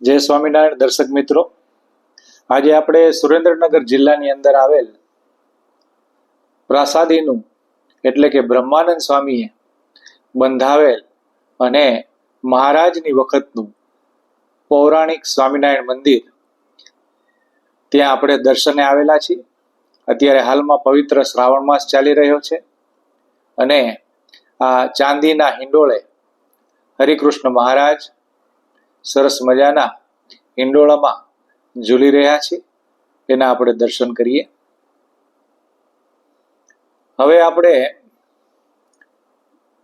જય સ્વામિનારાયણ, દર્શક મિત્રો. આજે આપણે સુરેન્દ્રનગર જિલ્લાની અંદર આવેલ પ્રાસાદીનું, એટલે કે બ્રહ્માનંદ સ્વામીએ બંધાવેલ અને મહારાજની વખતનું પૌરાણિક સ્વામિનારાયણ મંદિર ત્યાં આપણે દર્શને આવેલા છીએ. અત્યારે હાલમાં પવિત્ર શ્રાવણ માસ ચાલી રહ્યો છે અને આ ચાંદીના હિંડોળે હરિકૃષ્ણ મહારાજ સરસ મજાના હિંડોળામાં ઝૂલી રહ્યા છે એના આપણે દર્શન કરીએ. હવે આપણે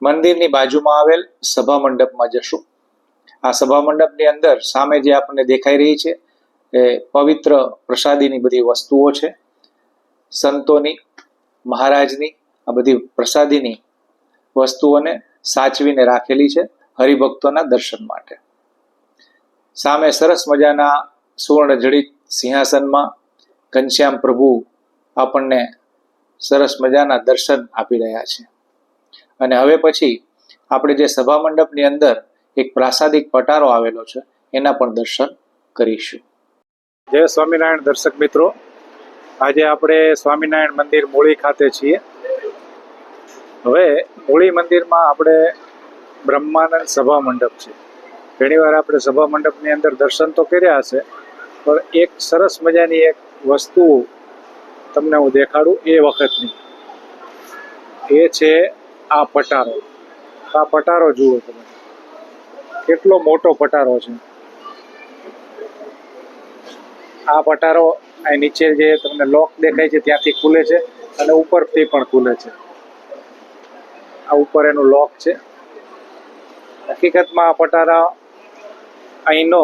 મંદિરની બાજુમાં આવેલ સભા મંડપમાં જશું. આ સભા મંડપની અંદર સામે જે આપણને દેખાઈ રહી છે, એ પવિત્ર પ્રસાદીની બધી વસ્તુઓ છે. સંતોની, મહારાજની આ બધી પ્રસાદીની વસ્તુઓને સાચવીને રાખેલી છે હરિભક્તોના દર્શન માટે. સામે સરસ મજાના સુવર્ણ જડિત સિંહાસનમાં ઘનશ્યામ પ્રભુ આપણને સરસ મજાના દર્શન આપી રહ્યા છે. અને હવે પછી આપણે જે સભા મંડપની અંદર એક પ્રાસાદિક પટારો આવેલો છે, એના પણ દર્શન કરીશું. જય સ્વામિનારાયણ દર્શક મિત્રો. આજે આપણે સ્વામિનારાયણ મંદિર મૂળી ખાતે છીએ. હવે મૂળી મંદિરમાં આપણે બ્રહ્માનંદ સભા મંડપ છે. ઘણીવાર આપણે સભા મંડપની અંદર દર્શન તો કર્યા હશે, પણ એક સરસ મજાની એક વસ્તુ તમને હું દેખાડું એ વખતની. એ છે આ પટારો. આ પટારો જુઓ તમે. કેટલો મોટો પટારો છે. આ પટારો અહીં નીચે જે તમને લોક દેખાય છે ત્યાંથી ખુલે છે અને ઉપરથી પણ ખુલે છે. આ ઉપર એનું લોક છે. હકીકતમાં આ પટારા અહીંનો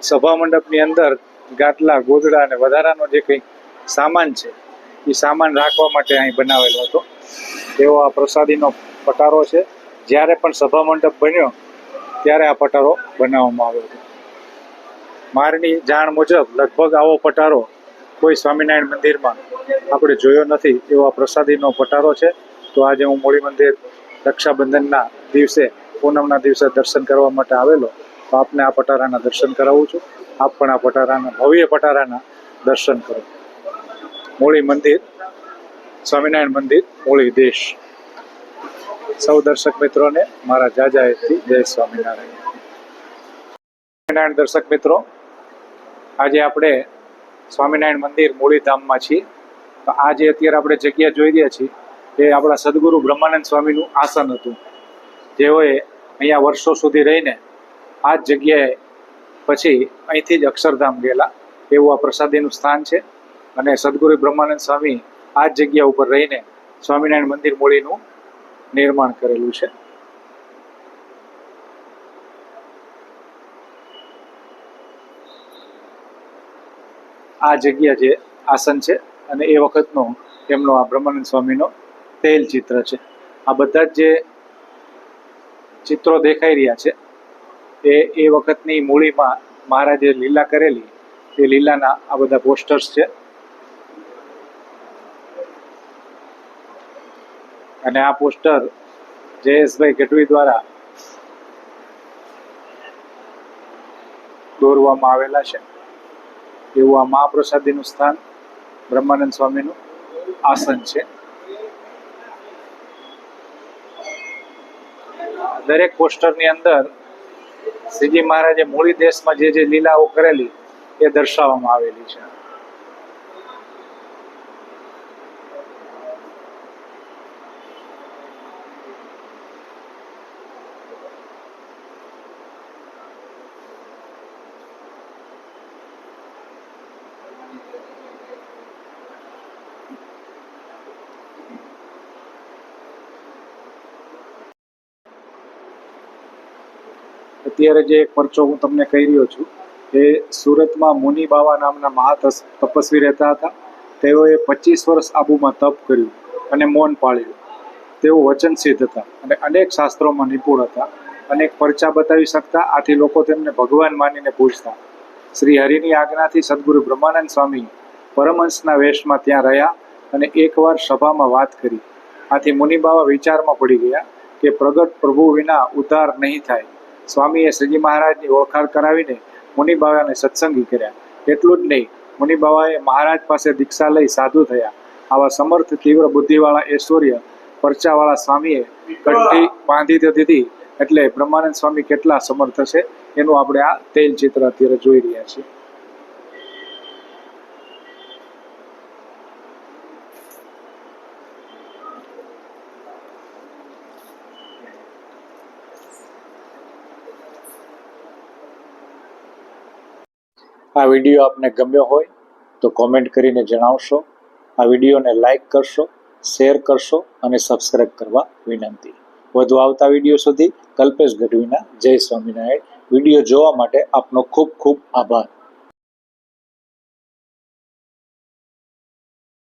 સભા મંડપની અંદર ગાટલા, ગોદડા અને વધારાનો જે કંઈ સામાન છે, એ સામાન રાખવા માટે અહીં બનાવેલો હતો. એવો આ પ્રસાદીનો પટારો છે. જ્યારે પણ સભા મંડપ બન્યો, ત્યારે આ પટારો બનાવવામાં આવ્યો હતો. મારની જાણ મુજબ લગભગ આવો પટારો કોઈ સ્વામિનારાયણ મંદિરમાં આપણે જોયો નથી એવો આ પ્રસાદીનો પટારો છે. તો આજે હું મૂળી મંદિર રક્ષાબંધનના દિવસે, પૂનમના દિવસે દર્શન કરવા માટે આવેલો તો આપને આ પટારાના દર્શન કરાવું છું. આપ પણ આ પટારાના, ભવ્ય પટારાના દર્શન કરો. મૂળી મંદિર, સ્વામિનારાયણ મંદિર, મૂળી દેશ. સૌ દર્શક મિત્રોને મારા જાજાએથી જય સ્વામિનારાયણ. સ્વામિનારાયણ દર્શક મિત્રો, આજે આપણે સ્વામિનારાયણ મંદિર મૂળીધામમાં છીએ. તો આ જે અત્યારે આપણે જગ્યા જોઈ રહ્યા છીએ, એ આપણા સદગુરુ બ્રહ્માનંદ સ્વામીનું આસન હતું. જેઓએ અહીંયા વર્ષો સુધી રહીને આ જ જગ્યાએ પછી અહીંથી જ અક્ષરધામ ગયેલા. એવું આ પ્રસાદીનું સ્થાન છે. અને સદગુરુ બ્રહ્માનંદ સ્વામી આ જ જગ્યા ઉપર રહીને સ્વામિનારાયણ મંદિર મૂળીનું નિર્માણ કરેલું છે. આ જગ્યા જે આસન છે અને એ વખતનો એમનો આ બ્રહ્માનંદ સ્વામીનો તેલ ચિત્ર છે. આ બધા જ જે ચિત્રો દેખાઈ રહ્યા છે એ એ વખતની મૂળીમાં મહારાજે લીલા કરેલી એ લીલાના આ બધા પોસ્ટર્સ છે. અને આ પોસ્ટર જયેશભાઈ ગઢવી દ્વારા દોરવામાં આવેલા છે. એવું આ મહાપ્રસાદીનું સ્થાન, બ્રહ્માનંદ સ્વામીનું આસન છે. દરેક પોસ્ટરની અંદર શ્રીજી મહારાજે મૂળી દેશમાં જે જે લીલાઓ કરેલી એ દર્શાવવામાં આવેલી છે. અત્યારે જે એક પરચો હું તમને કહી રહ્યો છું, એ સુરતમાં મુનિ બાવા નામના મહા તપસ્વી રહેતા હતા. તેઓએ પચીસ વર્ષ આબુમાં તપ કર્યું અને મૌન પાળ્યું. તેઓ વચનસિદ્ધ હતા અને અનેક શાસ્ત્રોમાં નિપુણ હતા. અનેક પરચા બતાવી શકતા, આથી લોકો તેમને ભગવાન માનીને પૂજતા. શ્રી હરિની આજ્ઞાથી સદગુરુ બ્રહ્માનંદ સ્વામી પરમહંસના વેશમાં ત્યાં રહ્યા અને એકવાર સભામાં વાત કરી. આથી મુનિબાવા વિચારમાં પડી ગયા કે પ્રગટ પ્રભુ વિના ઉદ્ધાર નહીં થાય. સ્વામીએ શ્રીજી મહારાજની ઓળખાણ કરાવીને મુનિબાવાને સત્સંગી કર્યા. એટલું જ નહીં, મુનિબાવાએ મહારાજ પાસે દીક્ષા લઈ સાધુ થયા. આવા સમર્થ, તીવ્ર બુદ્ધિવાળા ઐશ્વર્ય પરચાવાળા સ્વામીએ કંઠી બાંધી દીધી, એટલે બ્રહ્માનંદ સ્વામી કેટલા સમર્થ છે, એનું આપણે આ તેલ ચિત્ર અત્યારે જોઈ રહ્યા છીએ. આ વીડિયો આપને ગમ્યો હોય તો કોમેન્ટ કરીને જણાવશો. આ વિડીયોને લાઇક કરશો શેર કરશો અને સબસ્ક્રાઇબ કરવા વિનંતી. વધુ આવતા વીડિયો સુધી કલ્પેશ ગઢવીના જય સ્વામિનારાયણ. વીડિયો જોવા માટે આપનો ખૂબ ખૂબ આભાર.